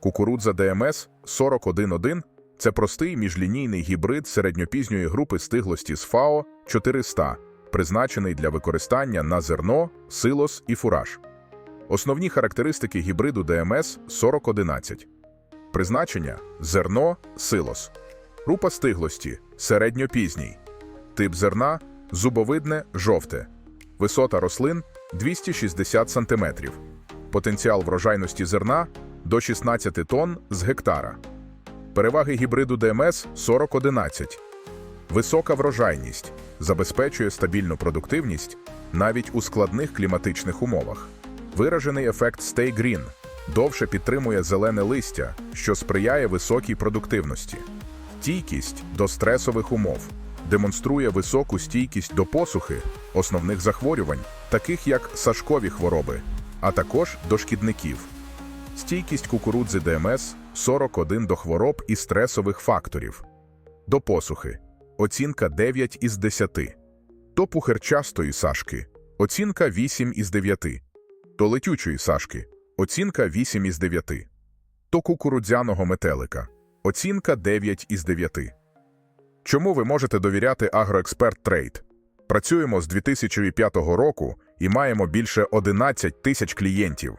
Кукурудза ДМС 411 – це простий міжлінійний гібрид середньопізньої групи стиглості з ФАО 400, призначений для використання на зерно, силос і фураж. Основні характеристики гібриду ДМС 4011. Призначення зерно, силос. Група стиглості середньопізній. Тип зерна зубовидне жовте. Висота рослин 260 см. Потенціал врожайності зерна до 16 тонн з гектара. Переваги гібриду ДМС 4011. Висока врожайність забезпечує стабільну продуктивність навіть у складних кліматичних умовах. Виражений ефект Stay Green довше підтримує зелене листя, що сприяє високій продуктивності. Стійкість до стресових умов демонструє високу стійкість до посухи, основних захворювань, таких як сашкові хвороби, а також до шкідників. Стійкість кукурудзи ДМС 41 до хвороб і стресових факторів. До посухи оцінка 9 із 10. До пухерчастої сашки оцінка 8 із 9. До летючої сашки оцінка 8 із 9. До кукурудзяного метелика оцінка 9 із 9. Чому ви можете довіряти Агроексперт Трейд? Працюємо з 2005 року і маємо більше 11 тисяч клієнтів.